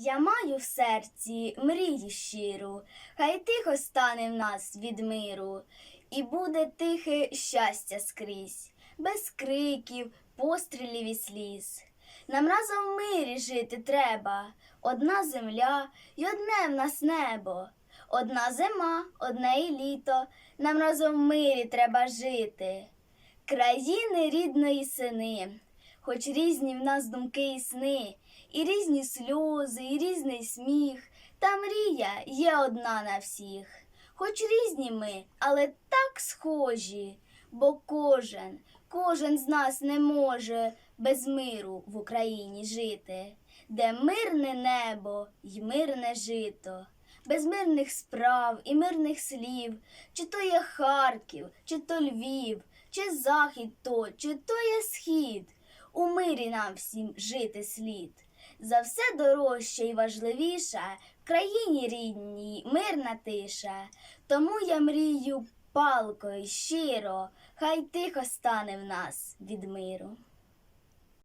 Я маю в серці мрію щиру, хай тихо стане в нас від миру, і буде тихе щастя скрізь, без криків, пострілів і сліз. Нам разом в мирі жити треба, одна земля й одне в нас небо, одна зима, одне і літо, нам разом в мирі треба жити. Країни рідної сини, хоч різні в нас думки і сни, і різні сльози, і різний сміх, та мрія є одна на всіх. Хоч різні ми, але так схожі, бо кожен, кожен з нас не може без миру в Україні жити, де мирне небо й мирне жито, без мирних справ і мирних слів, чи то є Харків, чи то Львів, чи захід то, чи то є схід. У мирі нам всім жити слід. За все дорожче і важливіше в країні рідній мирна тиша. Тому я мрію палко й щиро, хай тихо стане в нас від миру.